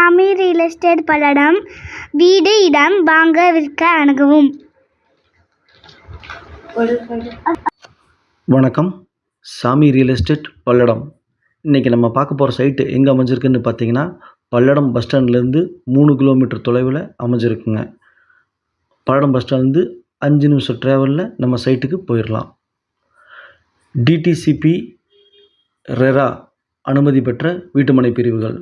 சாமி real estate Palladam வீடு இடம் வாங்க விற்க அணுகவும். வணக்கம். சாமி ரியல் எஸ்டேட் பல்லடம். இன்றைக்கி நம்ம பார்க்க போகிற சைட்டு எங்கே அமைஞ்சிருக்குன்னு பார்த்தீங்கன்னா பல்லடம் பஸ் ஸ்டாண்ட்லேருந்து மூணு கிலோமீட்டர் தொலைவில் அமைஞ்சிருக்குங்க. பல்லடம் பஸ் ஸ்டாண்ட்லேருந்து அஞ்சு நிமிஷம் ட்ராவலில் நம்ம சைட்டுக்கு போயிடலாம். டிடிசிபி ரெரா அனுமதி பெற்ற வீட்டுமனை பிரிவுகள்.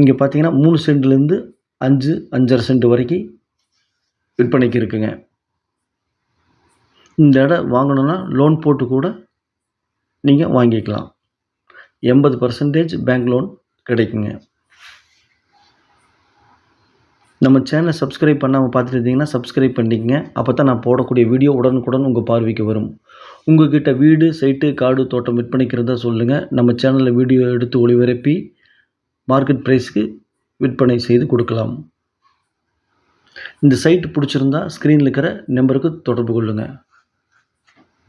இங்கே பார்த்தீங்கன்னா மூணு சென்ட்லேருந்து அஞ்சு அஞ்சரை சென்ட் வரைக்கும் விற்பனைக்கு இருக்குங்க. இந்த இடம் வாங்கணுன்னா லோன் போட்டு கூட நீங்கள் வாங்கிக்கலாம். எண்பது பர்சன்டேஜ் பேங்க் லோன் கிடைக்குங்க. நம்ம சேனலை சப்ஸ்கிரைப் பண்ணாமல் பார்த்துட்டு இருந்தீங்கன்னா சப்ஸ்கிரைப் பண்ணிக்கங்க. அப்போ தான் நான் போடக்கூடிய வீடியோ உடனுக்குடன் உங்கள் பார்வைக்கு வரும். உங்ககிட்ட வீடு சைட்டு காடு தோட்டம் விற்பனைக்கு இருந்தால் சொல்லுங்கள் நம்ம சேனலில் வீடியோ எடுத்து ஒளிபரப்பி மார்க்கெட் ப்ரைஸ்க்கு விற்பனை செய்து கொடுக்கலாம். இந்த சைட் பிடிச்சிருந்தா ஸ்க்ரீனில் இருக்கிற நம்பருக்கு தொடர்பு கொள்ளுங்கள்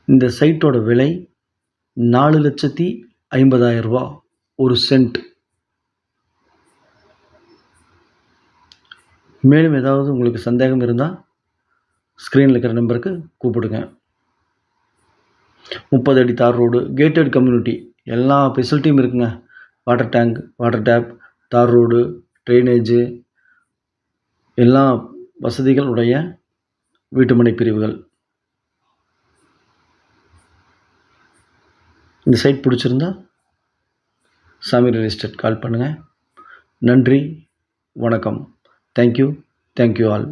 இந்த சைட்டோட விலை நாலு லட்சத்தி ஐம்பதாயிரம் ரூபா ஒரு சென்ட் மேலும் ஏதாவது உங்களுக்கு சந்தேகம் இருந்தால் ஸ்க்ரீனில் இருக்கிற நம்பருக்கு கூப்பிடுங்க. முப்பது அடி தார் ரோடு கேட்டட் கம்யூனிட்டி எல்லா ஃபெசிலிட்டியும் இருக்குங்க. Water tank water tap tar road drainage எல்லா வசதிகள் உடைய வீட்டுமனை பிரிவுகள். இந்த சைட் பிடிச்சிருந்தா சாமி ரியல் எஸ்டேட் கால் பண்ணுங்கள் நன்றி வணக்கம். Thank you thank you all